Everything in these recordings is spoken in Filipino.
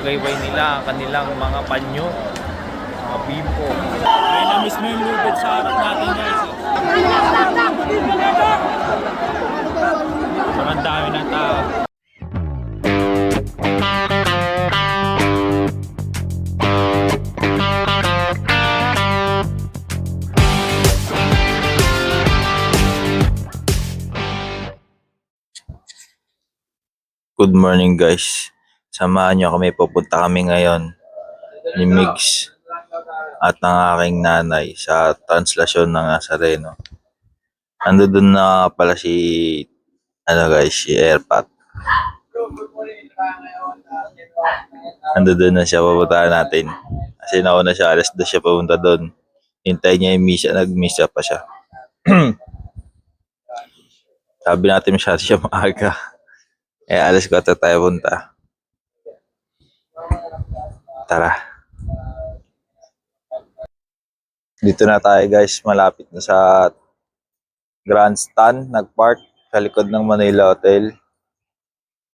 pinapagayway nila ang kanilang mga panyo, mga bimpo. Ayun na mismo yung lubid sa harap natin guys. Sobrang dami ng tao. Good morning guys. Samahan nyo kami, pupunta kami ngayon ni Migs at ng aking nanay sa translasyon ng Nazareno. Ando na pala si ano guys, si Airpat. Ando na siya pupuntahan natin. Kasi nauna siya, alas doon siya pupunta doon. Hintay niya yung misa, nag-misa pa siya. Sabi natin masyado siya maaga. Eh, alas 4 tayo punta. Tara. Dito na tayo guys, malapit na sa grandstand, nagpark sa likod ng Manila Hotel.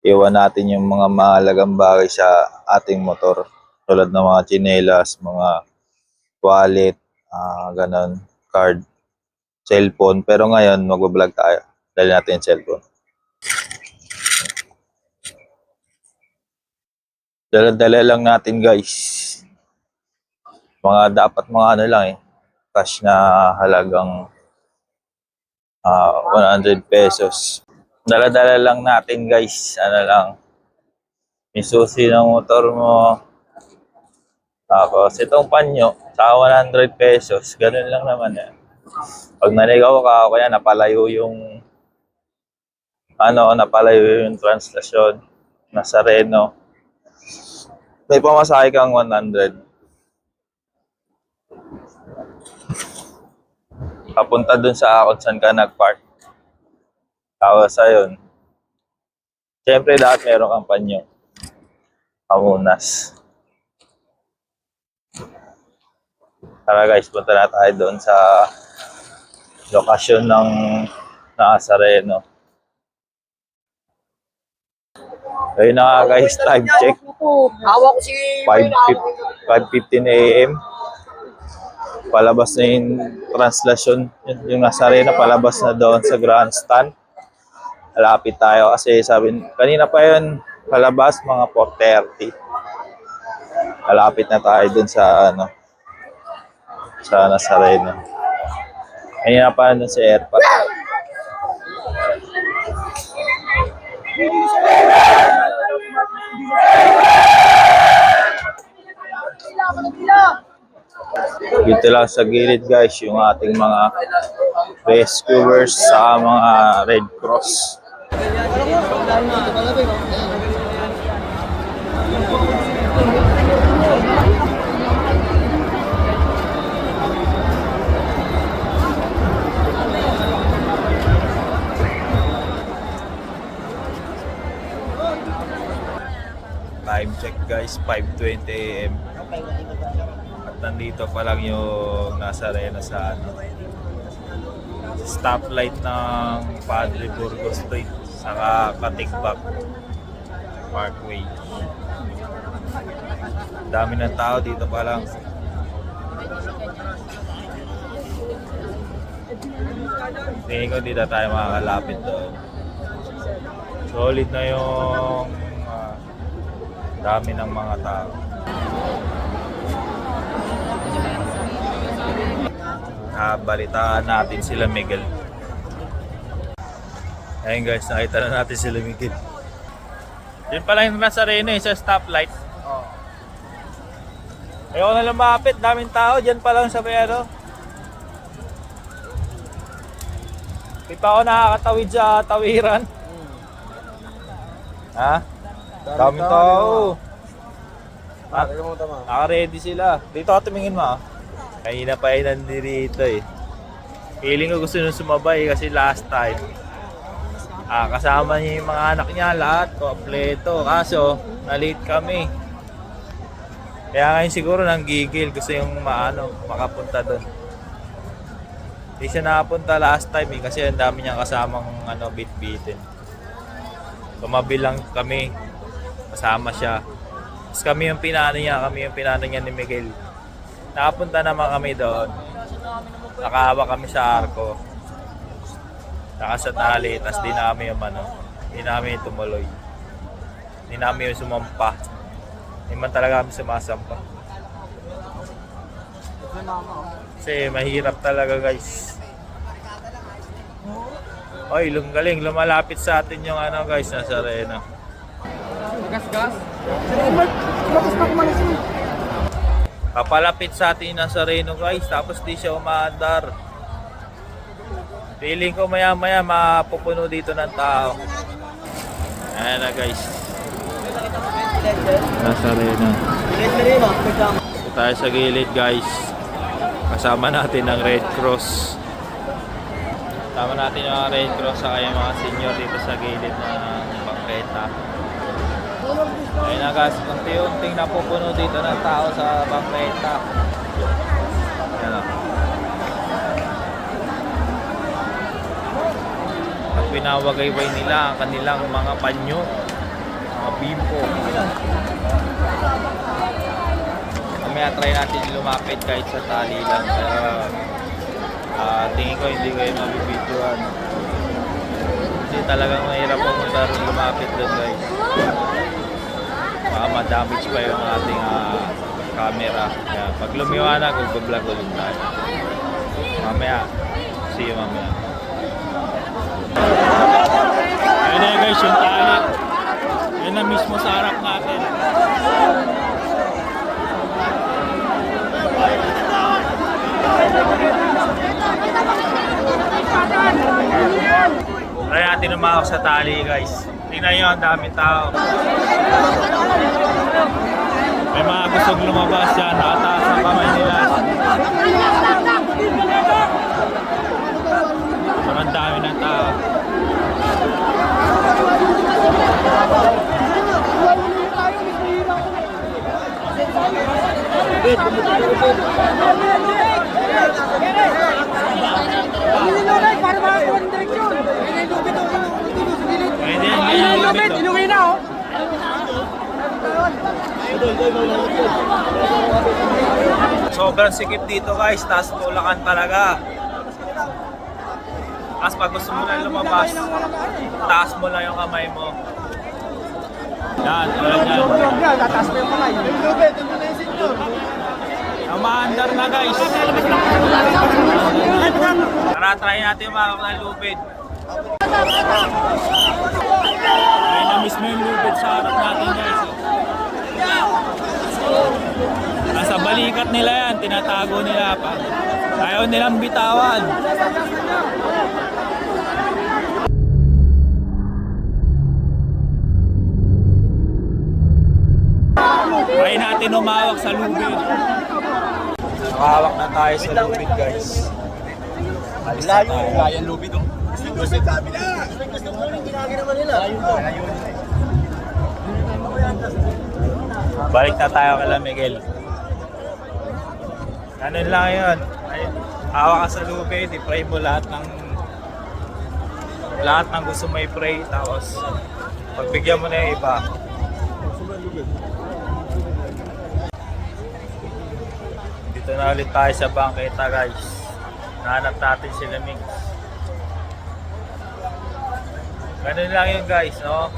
Iwan natin yung mga mahalagang bagay sa ating motor. Tulad ng mga chinelas, mga wallet, ah ganon, card, cellphone. Pero ngayon, magbablog tayo. Dali natin yung cellphone. Dala-dala lang natin guys. Mga dapat mga ano lang eh. Cash na halagang ah 100 pesos. Dala-dala lang natin guys. Ano lang. Susi ng motor mo. Tapos itong panyo. Sa 100 pesos. Ganun lang naman eh. Pag naligaw ka, kaya napalayo yung ano, napalayo yung translasyon. Nazareno. May pamasahe kang 100. Papunta dun sa kung saan ka nag-park. Tapos ayun. Siyempre lahat meron kang panyo. Pamunas. Tara guys, punta na tayo doon sa lokasyon ng Nazareno. Ayun na nga guys, time check. Hawak ko si 5.15 a.m. Palabas na yung translasyon, yung, yung nasa arena, palabas na doon sa grandstand. Malapit tayo kasi sabi, kanina pa yun, palabas mga 4.30. Malapit na tayo doon sa ano, sa Nazareno. Kanina pa doon sa airport. Dito lang sa gilid guys, yung ating mga rescuers sa mga Red Cross. Time check guys, 5.20 a.m. Nandito pa lang yung nasa arena sa ano, stoplight ng Padre Burgos Street saka Katigbak Parkway. Dami ng tao dito pa lang. Tingin ko dito tayo makakalapit doon. Solid na yung ah, dami ng mga tao. Ah, balitaan natin sila Miguel. Ayun guys, nakita na natin sila Miguel. Yun pala yung nasa arena eh, sa stoplight. Oh. Ayoko na lumapit, daming tao. Diyan pa lang sa may ano. Di pa ako nakakatawid sa tawiran. Ha? Daming tao. Ah, Naka-ready sila. Dito ako tumingin mo. ah. Kanina pa yun nandito eh. Feeling ko gusto nung sumabay kasi last time. Ah, kasama niya yung mga anak niya lahat, kompleto. Kaso, na-late kami. Kaya ngayon siguro nang gigil, gusto yung maano, makapunta doon. Hindi siya nakapunta last time eh, kasi ang dami niyang kasamang ano, bit-bitin. Tumabi lang kami, kasama siya. Tapos kami yung pinano niya, kami yung pinano niya ni Miguel. Nakapunta naman kami doon. Nakahawa kami sa arko. Saka sa tali, tapos di namin yung ano, di namin tumuloy. Di namin yung sumampa. Hindi man talaga kami sumasampa. Kasi mahirap talaga guys. Oy, lum galing, lumalapit sa atin yung ano guys, nasa arena. Gas-gas. Papalapit sa atin yung Nazareno guys, tapos di siya umaandar. Feeling ko maya maya mapupuno dito ng tao. Ayan na guys. Nazareno. Dito tayo sa gilid guys. Kasama natin ang Red Cross. Kasama natin yung Red Cross sa yung mga senior dito sa gilid ng bangketa. Ayun na guys, unti-unting napupuno dito ng tao sa bangketa. Ayan na. At pinawagayway nila ang kanilang mga panyo, mga bimpo. Mamaya try natin lumapit kahit sa tali lang. Pero ah, tingin ko hindi ko yung mabibidyoan. Kasi talagang mahirap pumunta rin lumapit doon guys baka ma-damage pa yung ating ah, camera. Kaya pag lumiwanag, mag-vlog ulit tayo. Mamaya, see you mamaya. Ayun na guys, yung tali. Ayun na mismo sa harap natin. Try natin umawak sa tali guys. Tingnan nyo, ang daming tao. May mga gustong lumabas dyan. Nakataas ang kamay nila. Sobrang dami ng tao. Pwede yan, ganyan yung lupit, oh. Sobrang sikip dito guys, taas bulakan talaga. Tapos pag gusto mo na lumabas, taas mo lang yung kamay mo. Yan, tulad yan. Umaandar na guys. Tara, try natin umawak ng lupit. Ayun na mismo yung lupit sa harap natin guys. Balikat nila yan, tinatago nila pa. Ayaw nilang bitawan. Try natin umawak sa lubid. Nakahawak na tayo sa lupit guys. Alis na tayo. Kaya lubid oh. Balik na tayo kay Miguel. Ganun lang yun. Ay, hawa ka sa lupit, i-pray mo lahat ng lahat ng gusto mo i-pray tapos pagbigyan mo na yung iba. Dito na ulit tayo sa bangketa guys. Nahanap natin sila Mix. Ganun lang yun guys, no?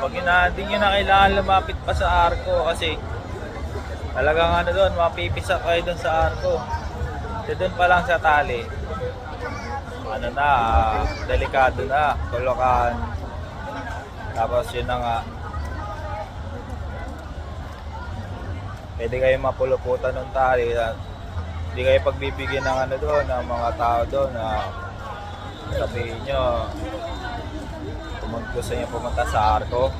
Pag hindi nyo na kailangan lumapit pa sa arko kasi talagang ano doon, mapipisa kayo doon sa arko. Kasi doon pa lang sa tali. Ano na, delikado na, kolokan. Tapos yun na nga. Pwede kayo mapuluputan ng tali. Hindi kayo pagbibigyan ng ano doon, ng mga tao doon na sabihin nyo, gusto niya pumunta sa Arco,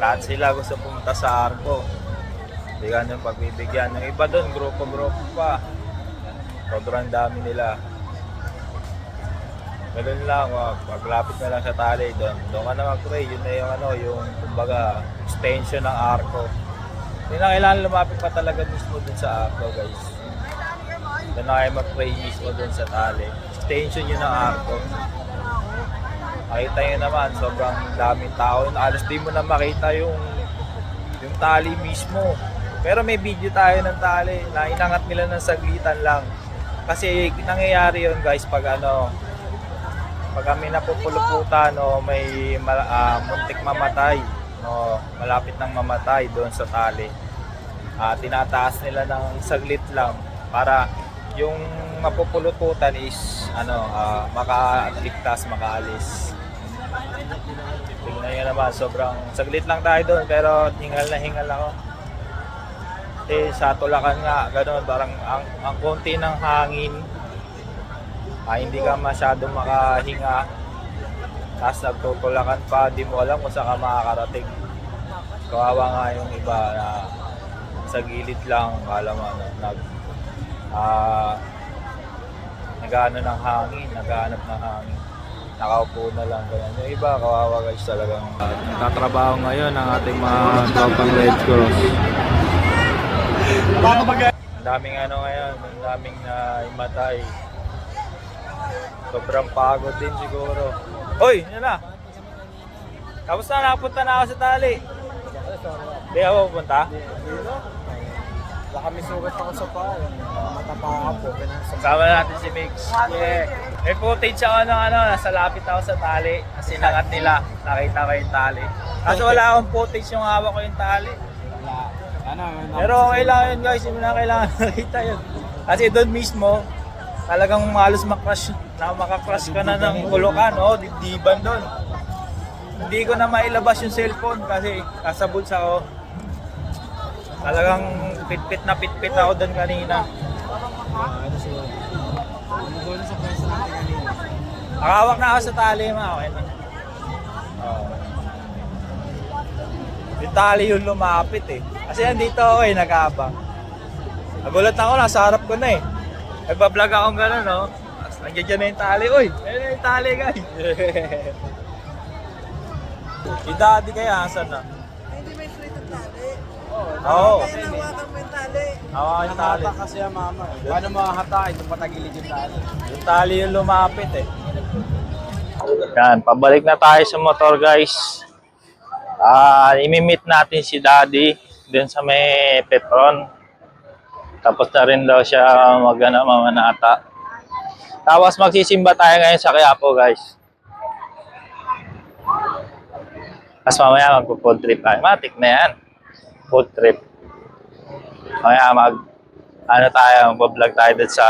lahat sila gusto pumunta sa Arco. Hindi ka nyo pagbibigyan. Yung iba doon, grupo-grupo pa. Sobrang dami nila. Ganun lang, wag, paglapit na lang sa tali doon. Doon ka na mag-pray. Yun na yung ano, yung kumbaga extension ng Arco. Hindi na kailangan lumapit pa talaga mismo doon sa Arco, guys. Doon na kayo mag-pray mismo doon sa tali. Extension yun ng Arco. Makita nyo naman, sobrang daming tao. Alas di mo na makita yung yung tali mismo. Pero may video tayo ng tali na inangat nila ng saglitan lang. Kasi nangyayari yun guys pag ano, pag kami napupuluputan o may ma- ah, muntik mamatay o malapit nang mamatay doon sa tali. Ah, tinataas nila ng saglit lang para yung mapupuluputan is ano ah, makaligtas, makaalis. Tingnan nyo naman, sobrang saglit lang tayo doon pero hingal na hingal ako. Eh, sa tulakan nga, gano'n, parang ang, ang konti ng hangin, ah, hindi ka masyadong makahinga. Tapos nagtutulakan pa, di mo alam kung saan ka makakarating. Kawawa nga yung iba na sa gilid lang, alam mo, ano, nag, ah, nag-ano ng hangin, naghahanap ng hangin. Nakaupo na lang ganyan. Yung iba, kawawa guys talagang uh, nagtatrabaho ngayon ang ating mga tropang Red Cross. Ang daming ano ngayon, ang daming na imatay. Sobrang pagod din siguro. Hoy, yan na. Tapos na, nakapunta na ako sa tali. Hindi ako pupunta. Baka may sugat ako sa paa. eh. Matapa po. Ganun sa Sama natin si Mix. Yeah. May footage ako ng ano, nasa lapit ako sa tali. Kasi nangat nila, nakita ko yung tali. Kaso wala akong footage yung hawak ko yung tali. Wala. Ano, ano, Pero okay lang yun guys, hindi na kailangan nakita yun. Kasi doon mismo, talagang malos makrush, na makakrush ka na ng kulukan, oh, dibdiban doon. Hindi ko na mailabas yung cellphone kasi nasa bulsa ko. Talagang pitpit na pitpit ako doon kanina. ano. Ano sa? Nakawak na ako sa tali, mga okay na. Oo. Yung tali yung lumapit eh. Kasi nandito ako eh, nag-aabang. Nagulat ako, nasa harap ko na eh. Nagbablog akong gano'n, no? Nandiyan dyan na yung tali. Uy, ayun na yung tali, guys. si daddy kaya, asan na? Hindi may straight ang tali. Oo. Kaya nawakan mo yung tali. Hawakan yung tali. Nakata kasi ang mama. eh. Paano makakatain kung patagilid yung tali? Yung tali yung lumapit eh. Yan, pabalik na tayo sa motor guys. Ah, imimit natin si Daddy dun sa may Petron. Tapos na rin daw siya magana mamanata. Tapos magsisimba tayo ngayon sa Quiapo guys. Tapos mamaya magpo-food trip tayo. Matik na yan. Food trip. Mamaya mag ano tayo, mag-vlog tayo dun sa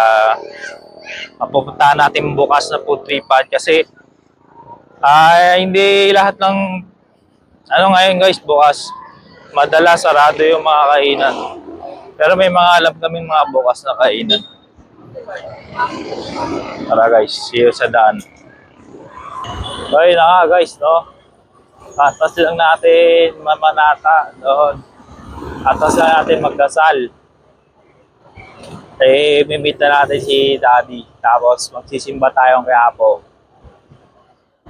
mapupuntahan natin bukas na food tripad kasi ay hindi lahat ng ano ngayon guys bukas? Madala sarado yung mga kainan. Pero may mga alam kami mga bukas na kainan. Tara guys see you sa daan. Okay na nga guys no? Atas lang natin mamanata doon. Atas lang natin magdasal. Eh mimit na natin si daddy. Tapos magsisimba tayong kaya po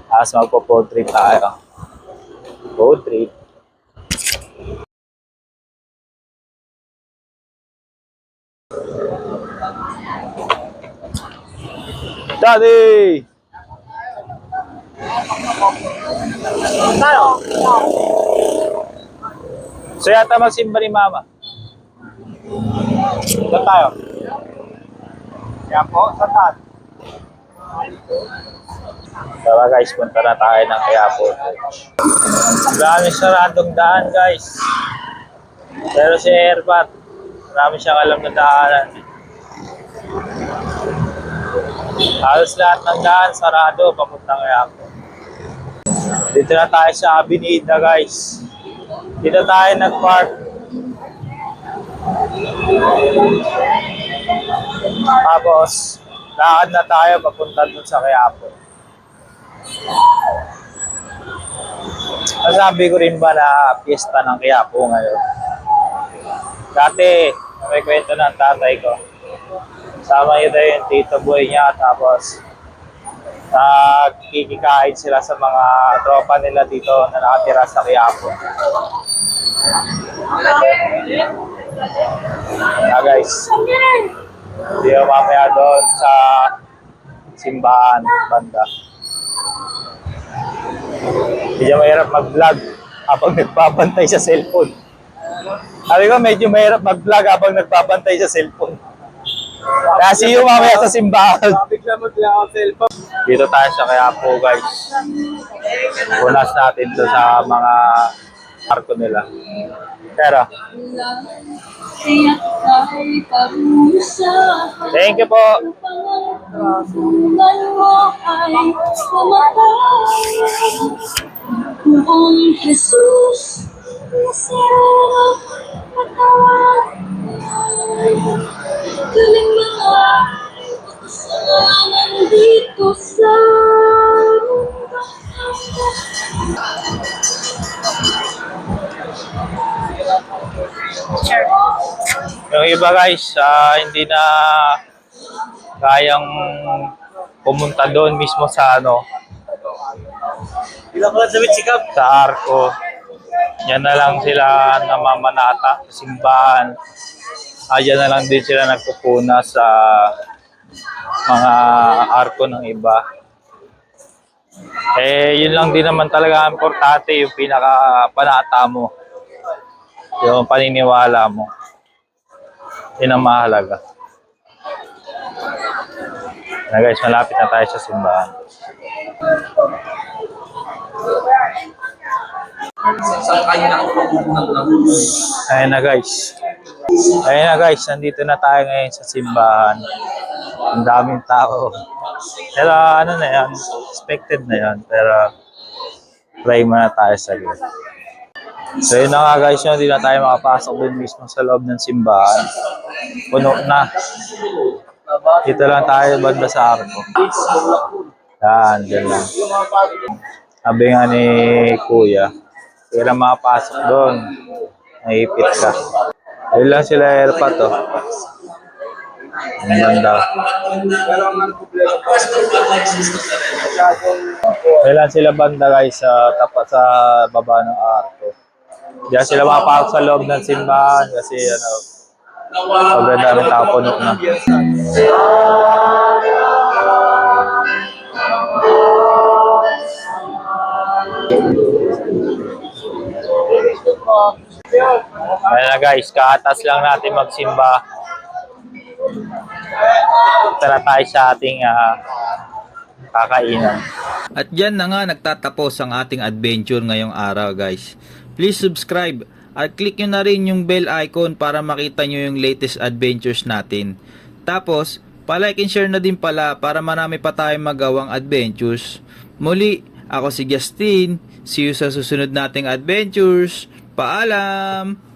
tapos magpo-food trip tayo. Food trip. Daddy! So yata magsimba ni Mama. Saan tayo? Yan po, saan tayo? Tara guys, punta na tayo ng Quiapo. Marami saradong daan guys. Pero si Erpat, marami siyang alam na daanan. Halos lahat ng daan sarado papuntang Quiapo. Dito na tayo sa Avenida guys. Dito tayo nag-park. Tapos, lakad na tayo papunta dun sa Quiapo. Nasabi ko rin ba na piyesta ng Quiapo ngayon? Dati, may kwento ng tatay ko. Sama niya daw yung tito boy niya, tapos nagkikikain sila sa mga tropa nila dito na nakatira sa Quiapo. Ah guys, hindi mamaya doon sa simbahan, banda. Hindi siya mahirap mag-vlog habang nagbabantay sa cellphone. Sabi ko, medyo mahirap mag-vlog habang nagbabantay sa cellphone. Kasi yung mamaya sa simbahan. Bigla magla cellphone. Dito tayo sa Quiapo, guys. Unas natin to sa mga arko nila. Pero, thank you po. Jesus, Nazareno, patawad Kaming mga kasalanan dito sa mundo Yung iba guys, ah, hindi na kayang pumunta doon mismo sa ano, Ilang ko lang sa sikap. sa arko. Yan na lang sila namamanata sa simbahan. Ah, yan na lang din sila nagpupuna sa mga arko ng iba. Eh, yun lang din naman talaga ang importante, yung pinaka-panata mo. Yung paniniwala mo. Yun ang mahalaga. Na guys, malapit na tayo sa simbahan. Ayun na guys. Ayun na guys, nandito na tayo ngayon sa simbahan. Ang daming tao. Pero ano na yan, expected na yan. Pero pray muna tayo sa Lord. So yun na nga guys, hindi na tayo makapasok dun mismo sa loob ng simbahan. Puno na. Dito lang tayo banda sa arko. Yan, dyan lang. Sabi nga ni Kuya, kaya makapasok doon. Naipit ka. Ayun lang sila airpat oh. Ang ganda. Lang sila banda guys sa tapat sa baba ng arko. Diyan sila makapasok sa loob ng simbahan kasi ano, sobrang daming tao puno na. Ayun na guys, kaatas lang natin magsimba. Tara tayo sa ating ah, kakainan. At dyan na nga nagtatapos ang ating adventure ngayong araw guys. Please subscribe at click nyo na rin yung bell icon para makita nyo yung latest adventures natin. Tapos, palike and share na din pala para marami pa tayong magawang adventures. Muli, ako si Justin. See you sa susunod nating adventures. Paalam!